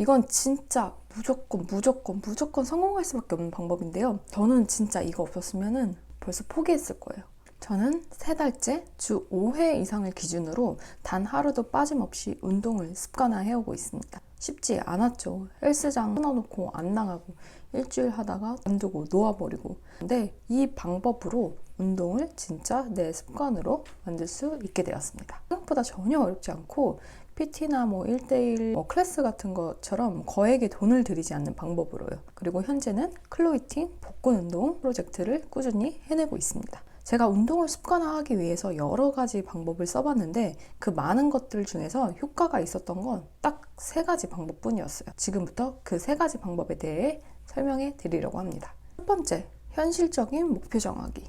이건 진짜 무조건 무조건 무조건 성공할 수밖에 없는 방법인데요. 저는 진짜 이거 없었으면은 벌써 포기했을 거예요. 저는 세 달째 주 5회 이상을 기준으로 단 하루도 빠짐없이 운동을 습관화해오고 있습니다. 쉽지 않았죠. 헬스장 끊어놓고 안 나가고 일주일 하다가 관두고 놓아버리고. 근데 이 방법으로 운동을 진짜 내 습관으로 만들 수 있게 되었습니다. 생각보다 전혀 어렵지 않고 PT나 뭐 1대1 뭐 클래스 같은 것처럼 거액의 돈을 들이지 않는 방법으로요. 그리고 현재는 클로이팅 복근 운동 프로젝트를 꾸준히 해내고 있습니다. 제가 운동을 습관화하기 위해서 여러 가지 방법을 써봤는데 그 많은 것들 중에서 효과가 있었던 건 딱 세 가지 방법뿐이었어요. 지금부터 그 세 가지 방법에 대해 설명해 드리려고 합니다. 첫 번째, 현실적인 목표 정하기.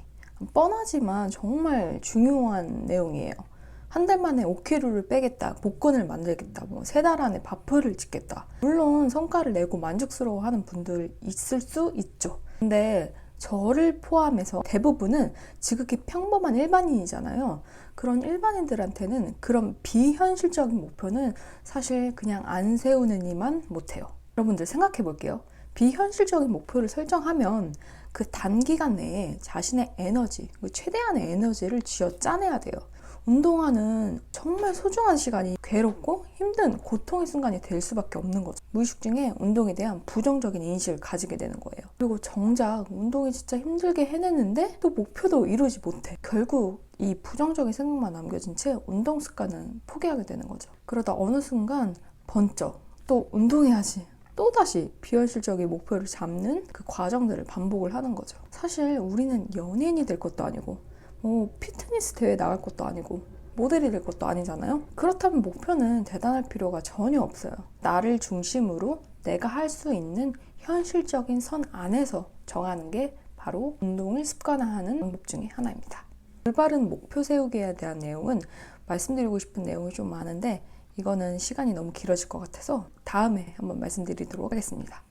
뻔하지만 정말 중요한 내용이에요. 한 달 만에 5kg를 빼겠다, 복근을 만들겠다, 뭐 세 달 안에 바프를 찍겠다. 물론 성과를 내고 만족스러워하는 분들 있을 수 있죠. 근데 저를 포함해서 대부분은 지극히 평범한 일반인이잖아요. 그런 일반인들한테는 그런 비현실적인 목표는 사실 그냥 안 세우는 이만 못해요. 여러분들 생각해 볼게요. 비현실적인 목표를 설정하면 그 단기간 내에 자신의 에너지, 그 최대한의 에너지를 쥐어 짜내야 돼요. 운동하는 정말 소중한 시간이 괴롭고 힘든 고통의 순간이 될 수밖에 없는 거죠. 무의식 중에 운동에 대한 부정적인 인식을 가지게 되는 거예요. 그리고 정작 운동이 진짜 힘들게 해냈는데 또 목표도 이루지 못해. 결국 이 부정적인 생각만 남겨진 채 운동 습관은 포기하게 되는 거죠. 그러다 어느 순간 번쩍 또 운동해야지. 또다시 비현실적인 목표를 잡는 그 과정들을 반복을 하는 거죠. 사실 우리는 연예인이 될 것도 아니고 뭐 피트니스 대회 나갈 것도 아니고 모델이 될 것도 아니잖아요. 그렇다면 목표는 대단할 필요가 전혀 없어요. 나를 중심으로 내가 할 수 있는 현실적인 선 안에서 정하는 게 바로 운동을 습관화하는 방법 중에 하나입니다. 올바른 목표 세우기에 대한 내용은 말씀드리고 싶은 내용이 좀 많은데 이거는 시간이 너무 길어질 것 같아서 다음에 한번 말씀드리도록 하겠습니다.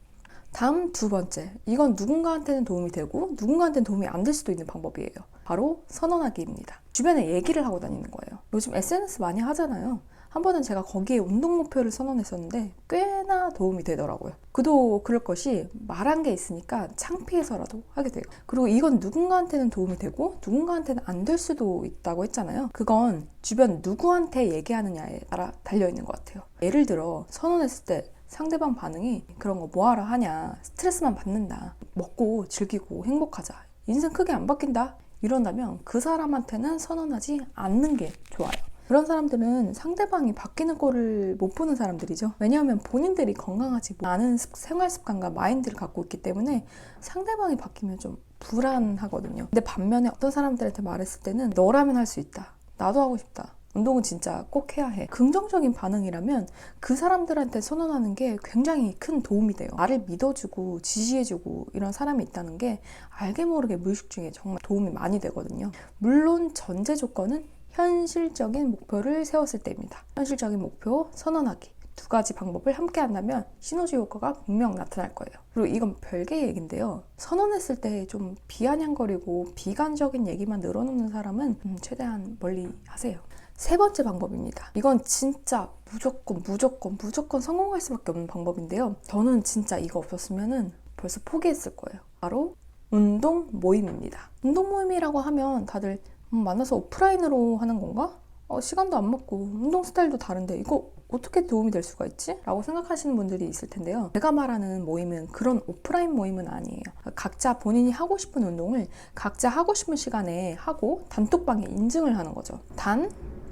다음 두 번째. 이건 누군가한테는 도움이 되고 누군가한테는 도움이 안 될 수도 있는 방법이에요. 바로 선언하기입니다. 주변에 얘기를 하고 다니는 거예요. 요즘 SNS 많이 하잖아요. 한 번은 제가 거기에 운동 목표를 선언했었는데 꽤나 도움이 되더라고요. 그도 그럴 것이 말한 게 있으니까 창피해서라도 하게 돼요. 그리고 이건 누군가한테는 도움이 되고 누군가한테는 안 될 수도 있다고 했잖아요. 그건 주변 누구한테 얘기하느냐에 따라 달려 있는 것 같아요. 예를 들어 선언했을 때 상대방 반응이 그런 거 뭐하러 하냐 스트레스만 받는다 먹고 즐기고 행복하자 인생 크게 안 바뀐다 이런다면 그 사람한테는 선언하지 않는 게 좋아요. 그런 사람들은 상대방이 바뀌는 꼴을 못 보는 사람들이죠. 왜냐하면 본인들이 건강하지 않은 생활 습관과 마인드를 갖고 있기 때문에 상대방이 바뀌면 좀 불안하거든요. 근데 반면에 어떤 사람들한테 말했을 때는 너라면 할 수 있다. 나도 하고 싶다 운동은 진짜 꼭 해야 해. 긍정적인 반응이라면 그 사람들한테 선언하는 게 굉장히 큰 도움이 돼요. 나를 믿어주고 지지해주고 이런 사람이 있다는 게 알게 모르게 무의식 중에 정말 도움이 많이 되거든요. 물론 전제 조건은 현실적인 목표를 세웠을 때입니다. 현실적인 목표 선언하기. 두 가지 방법을 함께 한다면 시너지 효과가 분명 나타날 거예요. 그리고 이건 별개 얘기인데요. 선언했을 때 좀 비아냥거리고 비관적인 얘기만 늘어놓는 사람은 음, 최대한 멀리 하세요. 세 번째 방법입니다. 이건 진짜 무조건 무조건 무조건 성공할 수밖에 없는 방법인데요. 저는 진짜 이거 없었으면 벌써 포기했을 거예요. 바로 운동 모임입니다. 운동 모임이라고 하면 다들 음, 만나서 오프라인으로 하는 건가? 어, 시간도 안 맞고 운동 스타일도 다른데 이거 어떻게 도움이 될 수가 있지? 라고 생각하시는 분들이 있을 텐데요. 제가 말하는 모임은 그런 오프라인 모임은 아니에요. 각자 본인이 하고 싶은 운동을 각자 하고 싶은 시간에 하고 단톡방에 인증을 하는 거죠. 단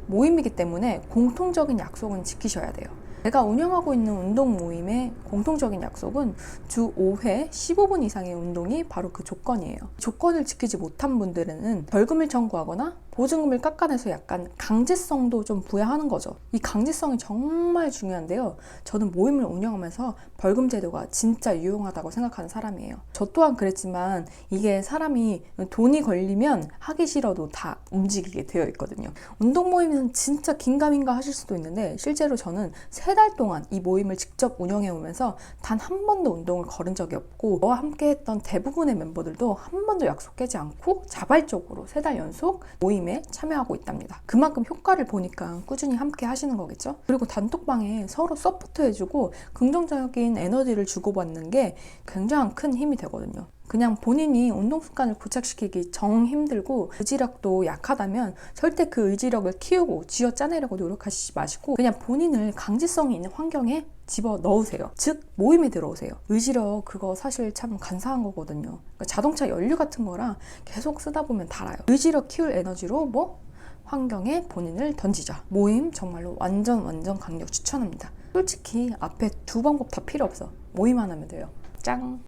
모임이기 때문에 공통적인 약속은 지키셔야 돼요. 제가 운영하고 있는 운동 모임의 공통적인 약속은 주 5회 15분 이상의 운동이 바로 그 조건이에요. 조건을 지키지 못한 분들은 벌금을 청구하거나 보증금을 깎아내서 약간 강제성도 좀 부여하는 거죠. 이 강제성이 정말 중요한데요. 저는 모임을 운영하면서 벌금 제도가 진짜 유용하다고 생각하는 사람이에요. 저 또한 그랬지만 이게 사람이 돈이 걸리면 하기 싫어도 다 움직이게 되어 있거든요. 운동 모임은 진짜 긴가민가 하실 수도 있는데 실제로 저는 세 달 동안 이 모임을 직접 운영해 오면서 단 한 번도 운동을 걸은 적이 없고 저와 함께 했던 대부분의 멤버들도 한 번도 약속 깨지 않고 자발적으로 세 달 연속 모임에 모임에 참여하고 있답니다. 그만큼 효과를 보니까 꾸준히 함께 하시는 거겠죠? 그리고 단톡방에 서로 서포트해주고 긍정적인 에너지를 주고받는 게 굉장히 큰 힘이 되거든요. 그냥 본인이 운동 습관을 고착시키기 정 힘들고 의지력도 약하다면 절대 그 의지력을 키우고 쥐어 짜내려고 노력하시지 마시고 그냥 본인을 강지성이 있는 환경에 집어 넣으세요. 즉 모임에 들어오세요. 의지력 그거 사실 참 간사한 거거든요. 그러니까 자동차 연료 같은 거랑 계속 쓰다 보면 달아요. 의지력 키울 에너지로 뭐 환경에 본인을 던지자. 모임 정말로 완전 완전 강력 추천합니다. 솔직히 앞에 두 방법 다 필요 없어. 모임만 하면 돼요. 짱!